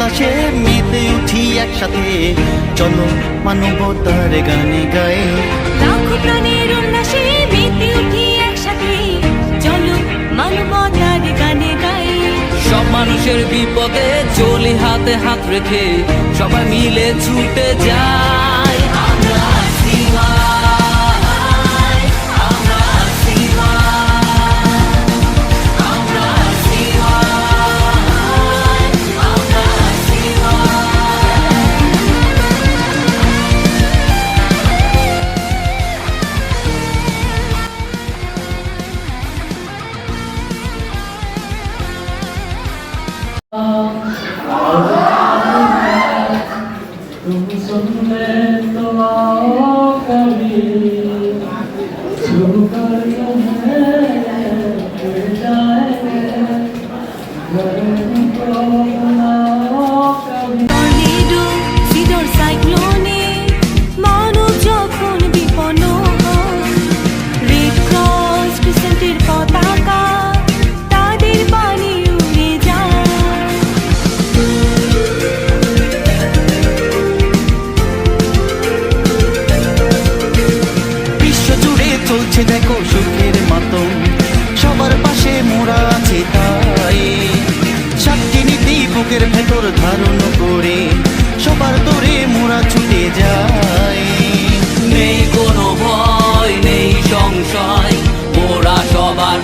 উল্লাসে মেতে উঠি একসাথে। চলো মানবতার গানে গায়ে। লাখো প্রাণের উল্লাসে মেতে উঠি একসাথে। চলো মানবতার গানে গায়ে। সব মানুষের বিপদে চলি হাতে হাত রেখে সবাই মিলে ছুটে যায় Amen. জুড়ে দেখো সুখের মতো সবার পাশে মোড়া আছে তাই। সাতটি নীতি, বুকের ভেতর ধারণ করে সবার তোরে মোড়া ছুটে যায় নেই কোনো ভয়, নেই সংশয় মোড়া সবার